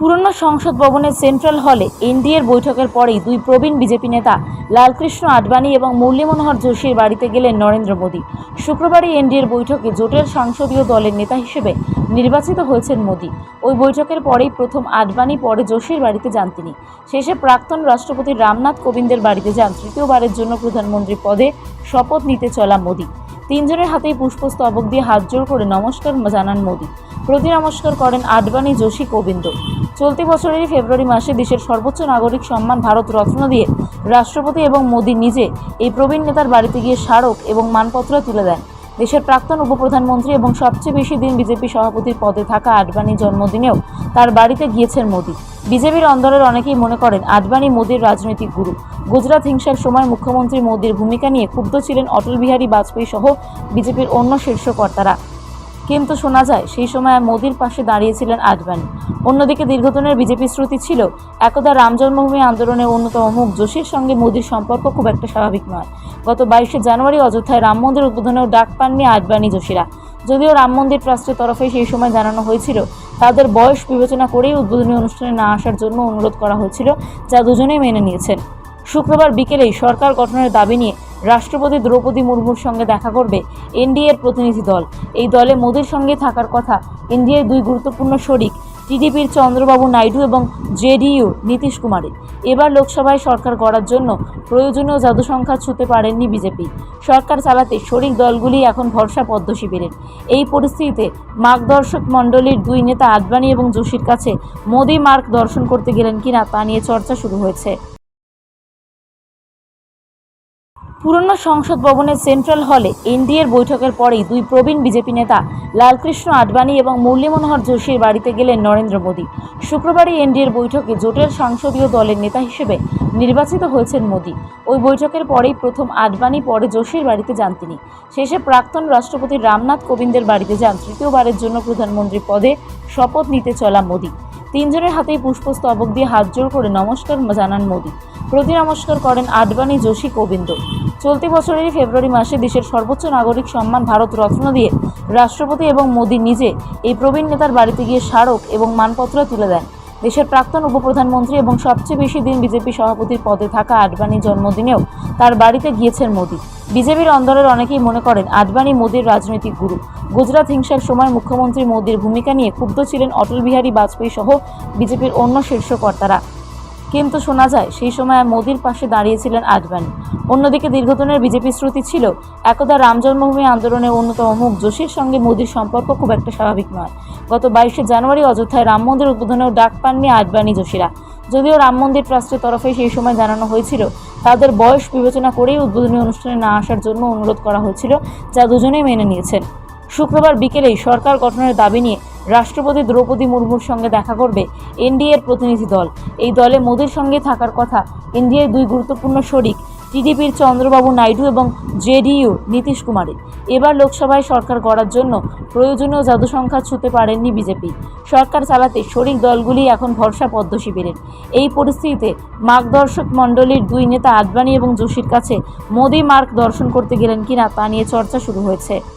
পুরনো সংসদ ভবনের সেন্ট্রাল হলে এনডিএর বৈঠকের পরেই দুই প্রবীণ বিজেপি নেতা লালকৃষ্ণ আডবাণী এবং মুরলী মনোহর যোশীর বাড়িতে গেলেন নরেন্দ্র মোদী। শুক্রবারই এনডিএর বৈঠকে জোটের সংসদীয় দলের নেতা হিসেবে নির্বাচিত হয়েছেন মোদী। ওই বৈঠকের পরেই প্রথম আডবাণী পরে যোশীর বাড়িতে যান তিনি। শেষে প্রাক্তন রাষ্ট্রপতি রামনাথ কোবিন্দের বাড়িতে যান। তৃতীয়বারের জন্য প্রধানমন্ত্রী পদে শপথ নিতে চলা মোদী। তিনজনের হাতেই পুষ্পস্তবক দিয়ে হাত জোড় করে নমস্কার জানান মোদী। প্রতি নমস্কার করেন আডবাণী যোশী কোবিন্দ। চলতি বছরেরই ফেব্রুয়ারি মাসে দেশের সর্বোচ্চ নাগরিক সম্মান ভারত রত্ন দিয়ে রাষ্ট্রপতি এবং মোদী নিজে এই প্রবীণ নেতার বাড়িতে গিয়ে স্মারক এবং মানপত্র তুলে দেন। দেশের প্রাক্তন উপপ্রধানমন্ত্রী এবং সবচেয়ে বেশি দিন বিজেপি সভাপতির পদে থাকা আডবাণীর জন্মদিনেও তার বাড়িতে গিয়েছেন মোদী। বিজেপির অন্দরের অনেকেই মনে করেন আডবাণী মোদীর রাজনৈতিক গুরু। গুজরাট হিংসার সময় মুখ্যমন্ত্রী মোদীর ভূমিকা নিয়ে ক্ষুব্ধ ছিলেন অটল বিহারী বাজপেয়ী সহ বিজেপির অন্য শীর্ষ কর্তারা। কিন্তু শোনা যায়, সেই সময় মোদির পাশে দাঁড়িয়েছিলেন আডবাণী অন্যদিকে দীর্ঘদিনের বিজেপি শ্রুতি ছিল, একদা রাম জন্মভূমি আন্দোলনের অন্যতম মুখ, যোশীর সঙ্গে মোদির সম্পর্ক খুব একটা স্বাভাবিক নয়। গত বাইশে জানুয়ারি অযোধ্যায় রাম মন্দির উদ্বোধনেও ডাক পাননি আডবাণী যোশীরা। যদিও রাম মন্দির ট্রাস্টের তরফে সেই সময় জানানো হয়েছিল, তাদের বয়স বিবেচনা করেই উদ্বোধনী অনুষ্ঠানে না আসার জন্য অনুরোধ করা হয়েছিল, যা দুজনেই মেনে নিয়েছেন। শুক্রবার বিকেলেই সরকার গঠনের দাবি নিয়ে রাষ্ট্রপতি দ্রৌপদী মুর্মুর সঙ্গে দেখা করবে এনডিএর প্রতিনিধি দল। এই দলে মোদীর সঙ্গে থাকার কথা এনডিএর দুই গুরুত্বপূর্ণ শরিক, টিডিপির চন্দ্রবাবু নাইডু এবং জেডিইউ নীতিশ কুমারের। এবার লোকসভায় সরকার গড়ার জন্য প্রয়োজনীয় জাদুসংখ্যা ছুঁতে পারেননি বিজেপি। সরকার চালাতে শরিক দলগুলি এখন ভরসা পদ্ম শিবিরের। এই পরিস্থিতিতে মার্গদর্শক মণ্ডলীর দুই নেতা আডবাণী এবং যোশীর কাছে মোদী মার্গ দর্শন করতে গেলেন কিনা তা নিয়ে চর্চা শুরু হয়েছে। পুরনো সংসদ ভবনের সেন্ট্রাল হলে এনডিএর বৈঠকের পরেই দুই প্রবীণ বিজেপি নেতা লালকৃষ্ণ আডবাণী এবং মুরলী মনোহর যোশীর বাড়িতে গেলেন নরেন্দ্র মোদী। শুক্রবারই এনডিএর বৈঠকে জোটের সংসদীয় দলের নেতা হিসেবে নির্বাচিত হয়েছেন মোদী। ওই বৈঠকের পরেই প্রথম আডবাণী পরে যোশীর বাড়িতে যান তিনি। শেষে প্রাক্তন রাষ্ট্রপতি রামনাথ কোবিন্দের বাড়িতে যান। তৃতীয়বারের জন্য প্রধানমন্ত্রী পদে শপথ নিতে চলা মোদী। তিনজনের হাতেই পুষ্পস্তবক দিয়ে হাত জোর করে নমস্কার জানান মোদী। প্রতি নমস্কার করেন আডবাণী যোশী কোবিন্দ। চলতি বছরেরই ফেব্রুয়ারি মাসে দেশের সর্বোচ্চ নাগরিক সম্মান ভারত রত্ন দিয়ে রাষ্ট্রপতি এবং মোদী নিজে এই প্রবীণ নেতার বাড়িতে গিয়ে স্মারক এবং মানপত্র তুলে দেন। দেশের প্রাক্তন উপপ্রধানমন্ত্রী এবং সবচেয়ে বেশি দিন বিজেপি সভাপতির পদে থাকা আডবাণীর জন্মদিনেও তার বাড়িতে গিয়েছেন মোদি। বিজেপির অন্দরের অনেকেই মনে করেন আডবাণী মোদীর রাজনৈতিক গুরু। গুজরাট হিংসার সময় মুখ্যমন্ত্রী মোদীর ভূমিকা নিয়ে ক্ষুব্ধ ছিলেন অটল বিহারী বাজপেয়ী সহ বিজেপির অন্য শীর্ষ কর্তারা। কিন্তু শোনা যায়, সেই সময় মোদির পাশে দাঁড়িয়েছিলেন আডবাণী অন্যদিকে দীর্ঘদিনের বিজেপি শ্রুতি ছিল, একদা রাম জন্মভূমি আন্দোলনের অন্যতম মুখ, যোশীর সঙ্গে মোদীর সম্পর্ক খুব একটা স্বাভাবিক নয়। গত বাইশে জানুয়ারি অযোধ্যায় রাম মন্দির উদ্বোধনেও ডাক পাননি আডবাণী যোশীরা। যদিও রাম মন্দির ট্রাস্টের তরফে সেই সময় জানানো হয়েছিল, তাদের বয়স বিবেচনা করেই উদ্বোধনী অনুষ্ঠানে না আসার জন্য অনুরোধ করা হয়েছিল, যা দুজনেই মেনে নিয়েছেন। শুক্রবার বিকেলেই সরকার গঠনের দাবি নিয়ে রাষ্ট্রপতি দ্রৌপদী মুর্মুর সঙ্গে দেখা করবে এনডিএর প্রতিনিধি দল। এই দলে মোদীর সঙ্গে থাকার কথা এনডিএর দুই গুরুত্বপূর্ণ শরিক, টিডিপির চন্দ্রবাবু নাইডু এবং জেডিইউ নীতিশ কুমারের। এবার লোকসভায় সরকার গড়ার জন্য প্রয়োজনীয় জাদুসংখ্যা ছুতে পারেননি বিজেপি। সরকার চালাতে শরিক দলগুলি এখন ভরসা পদ্ম শিবিরের। এই পরিস্থিতিতে মার্গদর্শক মণ্ডলীর দুই নেতা আডবাণী এবং যোশীর কাছে মোদী মার্গ দর্শন করতে গেলেন কিনা তা নিয়ে চর্চা শুরু হয়েছে।